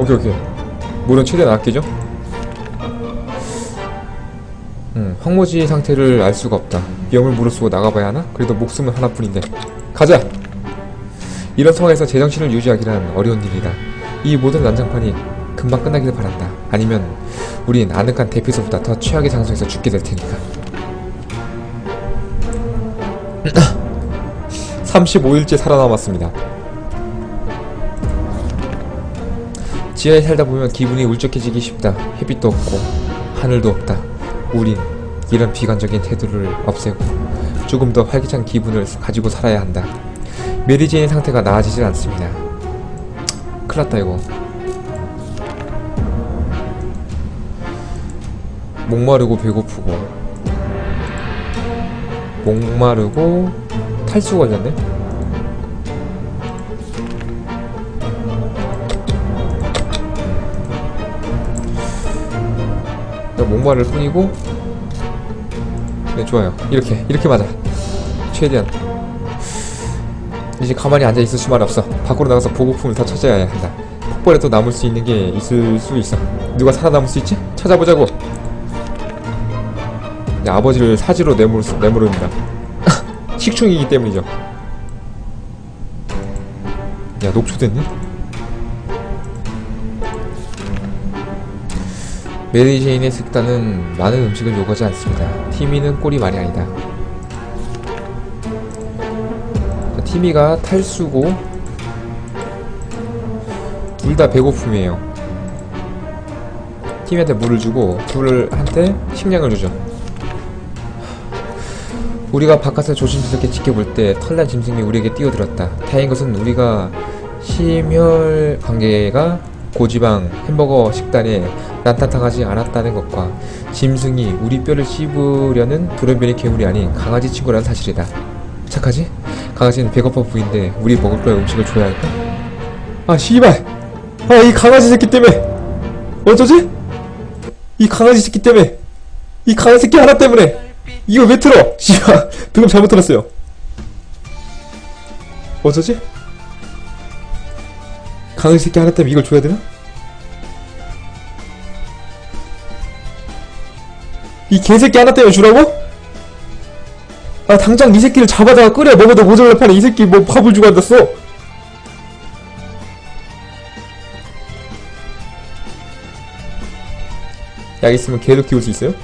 오케이 오케이. 물은 최대한 아끼죠? 음 황무지 상태를 알 수가 없다. 위험을 무릅쓰고 나가봐야 하나? 그래도 목숨은 하나뿐인데. 가자! 이런 상황에서 제정신을 유지하기란 어려운 일이다. 이 모든 난장판이 금방 끝나기를 바란다. 아니면 우린 아늑한 대피소보다 더 최악의 장소에서 죽게 될 테니까. 35일째 살아남았습니다 지하에 살다 보면 기분이 울적해지기 쉽다. 햇빛도 없고 하늘도 없다. 우린 이런 비관적인 태도를 없애고 조금 더 활기찬 기분을 가지고 살아야 한다. 메리제인의 상태가 나아지질 않습니다. 큰일 났다 이거. 목마르고 배고프고 목마르고 탈수 걸렸네. 목마를 뿐이고. 네 좋아요. 이렇게 이렇게 맞아. 최대한. 이제 가만히 앉아 있을 수만 없어. 밖으로 나가서 보급품을 다 찾아야 한다. 폭발에 또 남을 수 있는 게 있을 수 있어. 누가 살아남을 수 있지? 찾아보자고. 네, 아버지를 사지로 내물, 내물입니다. 식충이기 때문이죠. 야 녹초됐네? 메리 제인의 식단은 많은 음식을 요구하지 않습니다. 티미는 꼴이 말이 아니다. 자, 티미가 탈수고 둘 다 배고픔이에요. 티미한테 물을 주고 둘한테 식량을 주죠. 우리가 바깥을 조심스럽게 지켜볼 때 털난 짐승이 우리에게 뛰어들었다. 다행인 것은 우리가 심혈 관계가 고지방 햄버거 식단에 난타당하지 않았다는 것과 짐승이 우리 뼈를 씹으려는 돌연변이 괴물이 아닌 강아지 친구라는 사실이다. 착하지? 강아지는 배고파 보이는데 우리 먹을 거야 음식을 줘야 할까? 아 씨발! 아 이 강아지 새끼 때문에 어쩌지? 이 강아지 새끼 때문에 이 강아지 새끼 하나 때문에 이거 왜 틀어? 씨발 방금 잘못 들었어요. 어쩌지? 강아지 새끼 하나 때문에 이걸 줘야 되나? 이 개새끼 하나 때문에 주라고? 아 당장 이 새끼를 잡아다가 끓여 먹어도 모자랄 판에 이 새끼 뭐 밥을 주고 앉았어 약 있으면 개도 키울 수 있어요?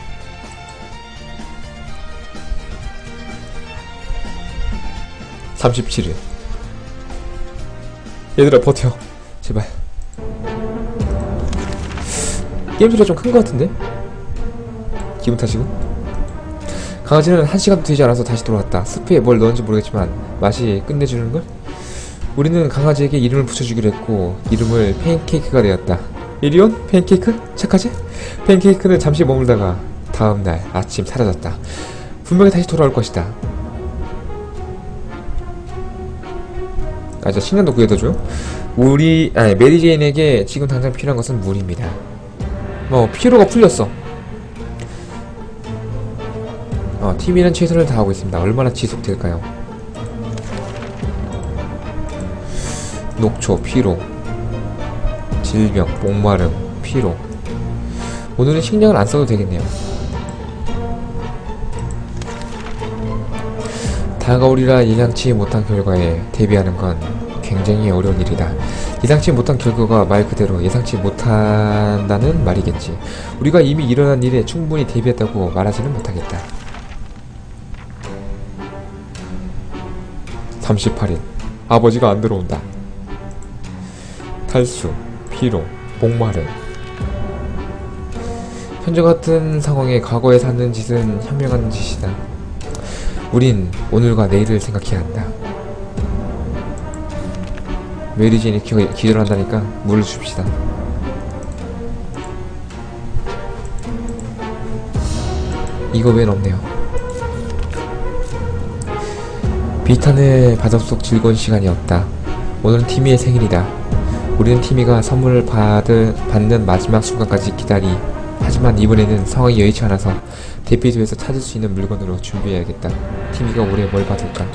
(37일) 얘들아 버텨 제발 게임 소리가 좀 큰 것 같은데? 기분 탓이고 강아지는 한 시간도 되지 않아서 다시 돌아왔다 스프에 뭘 넣은지 모르겠지만 맛이 끝내주는걸? 우리는 강아지에게 이름을 붙여주기로 했고 이름을 팬케이크가 되었다 이리온? 팬케이크? 착하지? 팬케이크는 잠시 머물다가 다음날 아침 사라졌다 분명히 다시 돌아올 것이다 아, 저 식량도 구해둬줘. 우리, 아니, 메리제인에게 지금 당장 필요한 것은 물입니다. 뭐, 피로가 풀렸어. 어, TV는 최선을 다하고 있습니다. 얼마나 지속될까요? 녹초, 피로, 질병, 목마름, 피로. 오늘은 식량을 안 써도 되겠네요. 다가오리라 예상치 못한 결과에 대비하는 건 굉장히 어려운 일이다. 예상치 못한 결과가 말 그대로 예상치 못한다는 말이겠지. 우리가 이미 일어난 일에 충분히 대비했다고 말하지는 못하겠다. 38일. 아버지가 안 들어온다. 탈수, 피로, 목마름. 현재 같은 상황에 과거에 사는 짓은 현명한 짓이다. 우린 오늘과 내일을 생각해야 한다. 메리진이 기, 기도를 한다니까 물을 줍시다. 이거 웬 없네요. 비탄의 바닷 속 즐거운 시간이었다. 오늘은 티미의 생일이다. 우리는 티미가 선물을 받을, 받는 마지막 순간까지 기다리. 하지만 이번에는 상황이 여의치 않아서 대피소에서 찾을 수 있는 물건으로 준비해야겠다. 티미가 올해 뭘 받을까?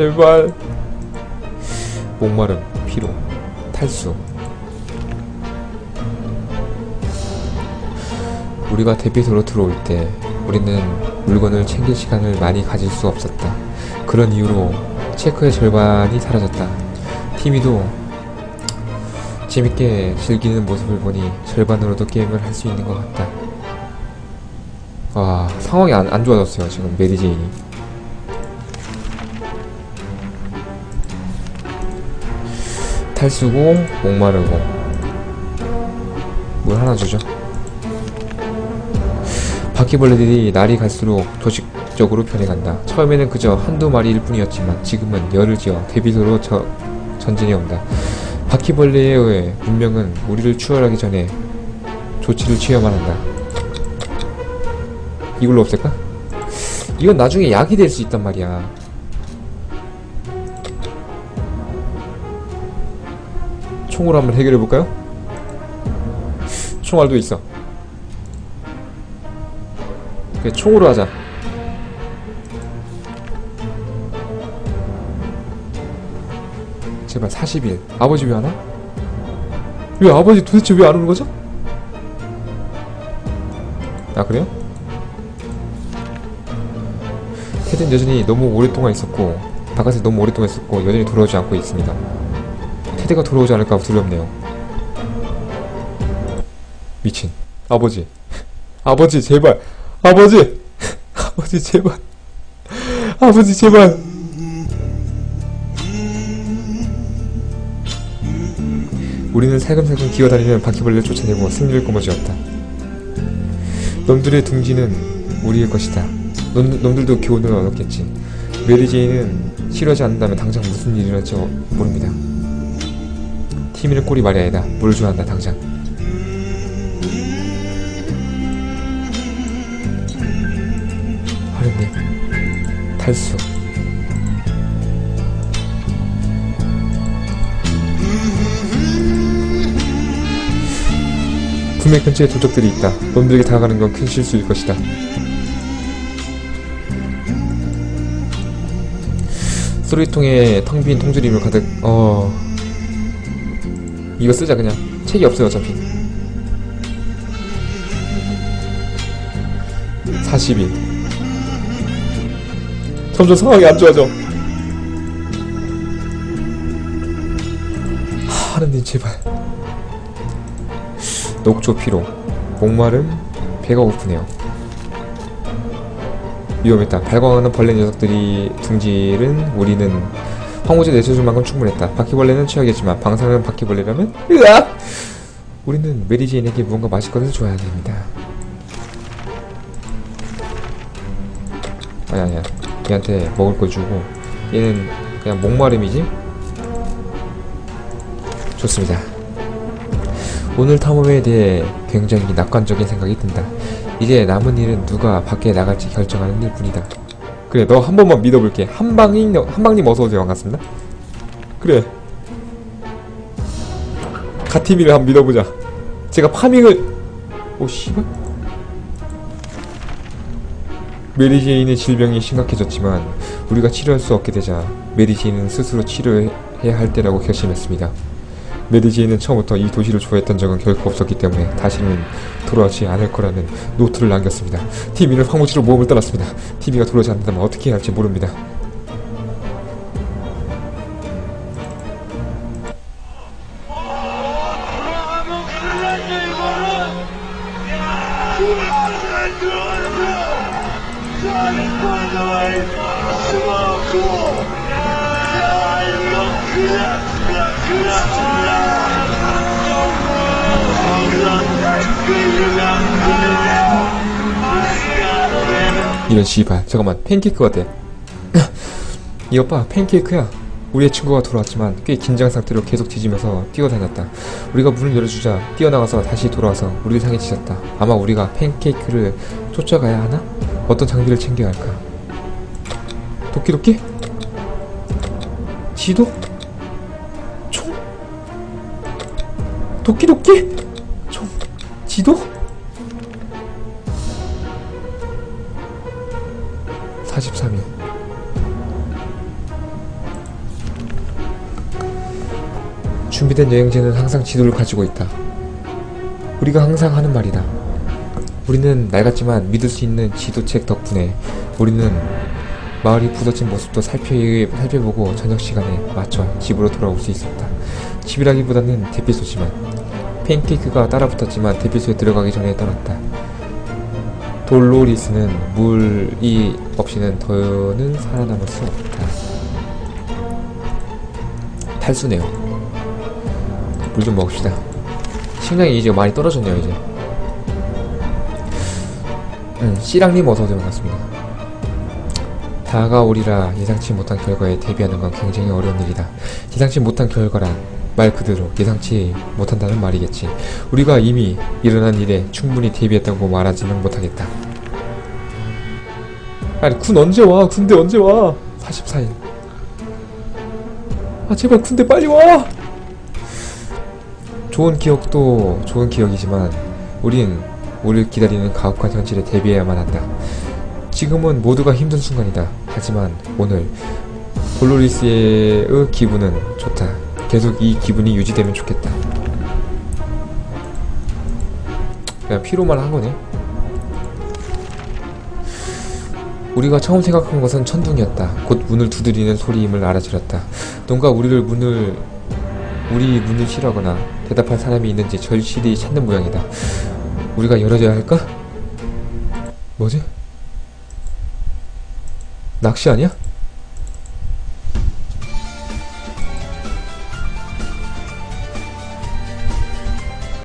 제발 목마름 피로 탈수 우리가 대피소로 들어올 때 우리는 물건을 챙길 시간을 많이 가질 수 없었다. 그런 이유로 체크의 절반이 사라졌다. 티미도 재밌게 즐기는 모습을 보니 절반으로도 게임을 할 수 있는 것 같다. 와 상황이 안, 안 좋아졌어요 지금 메리제인이. 탈수고 목마르고 물 하나 주죠. 바퀴벌레들이 날이 갈수록 조직적으로 변해간다. 처음에는 그저 한두 마리일 뿐이었지만 지금은 열을 지어 대비소로 저, 전진해 온다. 바퀴벌레에 의해 문명은 우리를 추월하기 전에 조치를 취해야만 한다. 이걸로 없앨까? 이건 나중에 약이 될 수 있단 말이야. 총으로 한번 해결해 볼까요? 총알도 있어. 그래, 총으로 하자. 제발 40일. 아버지 왜 안 와? 왜 아버지 도대체 왜 안 오는 거죠? 아 그래요? 테드는 여전히 너무 오랫동안 있었고 바깥에 너무 오랫동안 있었고 여전히 돌아오지 않고 있습니다. 테드가 돌아오지 않을까 두렵네요. 미친 아버지 아버지 제발 아버지 아버지 제발 아버지 제발 우리는 살금살금 기어다니는 바퀴벌레를 쫓아내고 승리를 거머쥐었다. 놈들의 둥지는 우리의 것이다. 놈, 놈들도 교훈을 얻었겠지. 메리제이는 싫어하지 않는다면 당장 무슨 일이 일어날지 어- 모릅니다. 티미는 꼴이 말이 아니다. 물 줘야 한다 당장. 하루님 탈수 분명 근처에 도적들이 있다. 놈들에게 다가가는 건 큰 실수일 것이다. 쓰레기통에 텅 빈 통조림을 가득 어 이거 쓰자 그냥. 책이 없어요 어차피. 40일. 점점 상황이 안 좋아져. 하느님 제발. 녹조 피로. 목마름 배가 고프네요. 위험했다. 발광하는 벌레 녀석들이 둥지른 우리는 황무지 내쳐줄 만큼 충분했다. 바퀴벌레는 취하겠지만 방사능 바퀴벌레라면 으악 우리는 메리제인에게 무언가 것을 줘야 됩니다. 아니 아니야. 얘한테 먹을 거 주고 얘는 그냥 목마름이지? 좋습니다. 오늘 탐험에 대해 굉장히 낙관적인 생각이 든다. 이제 남은 일은 누가 밖에 나갈지 결정하는 일뿐이다. 그래, 너 한 번만 믿어볼게. 한방님, 한방님 어서 오세요. 반갑습니다. 그래. 가티미를 한번 믿어보자. 제가 파밍을 오 씨발. 메리제인의 질병이 심각해졌지만 우리가 치료할 수 없게 되자 메리제인은 스스로 치료해야 할 때라고 결심했습니다. 메리제이는 처음부터 이 도시를 좋아했던 적은 결코 없었기 때문에 다시는 돌아오지 않을 거라는 노트를 남겼습니다. 티미는 황무지로 모험을 떠났습니다. 티미가 돌아오지 않는다면 어떻게 해야 할지 모릅니다. 그냥 그냥 그냥 이런 씨발 잠깐만 팬케이크 같아 이것 봐 팬케이크야 우리의 친구가 돌아왔지만 꽤 긴장 상태로 계속 뒤지면서 뛰어다녔다 우리가 문을 열어주자 뛰어나가서 다시 돌아와서 우리를 향해 치셨다 아마 우리가 팬케이크를 쫓아가야 하나? 어떤 장비를 챙겨야 할까? 도끼도끼? 지도? 총? 도끼도끼? 지도? 43일 준비된 여행지는 항상 지도를 가지고 있다. 우리가 항상 하는 말이다. 우리는 낡았지만 믿을 수 있는 지도책 덕분에 우리는 마을이 부서진 모습도 살펴, 살펴보고 저녁 시간에 맞춰 집으로 돌아올 수 있었다. 집이라기보다는 대피소지만 팬케이크가 따라붙었지만 대피소에 들어가기 전에 떠났다. 돌로리스는 물이 없이는 더는 살아남을 수 없다. 탈수네요. 물 좀 먹읍시다. 식량이 이제 많이 떨어졌네요, 이제. 음, 씨랑님 어서오세요. 반갑습니다. 다가오리라 예상치 못한 결과에 대비하는 건 굉장히 어려운 일이다. 예상치 못한 결과란 말 그대로 예상치 못한다는 말이겠지. 우리가 이미 일어난 일에 충분히 대비했다고 말하지는 못하겠다. 아니 군 언제 와? 군대 언제 와? 44일. 아 제발 군대 빨리 와! 좋은 기억도 좋은 기억이지만 우린 우리를 기다리는 가혹한 현실에 대비해야만 한다. 지금은 모두가 힘든 순간이다. 하지만 오늘 볼로리스의 기분은 좋다. 계속 이 기분이 유지되면 좋겠다. 그냥 피로만 한 거네. 우리가 처음 생각한 것은 천둥이었다. 곧 문을 두드리는 소리임을 알아차렸다. 누군가 우리를 문을 우리 문을 싫어하거나 대답할 사람이 있는지 절실히 찾는 모양이다. 우리가 열어줘야 할까? 뭐지? 낚시 아니야?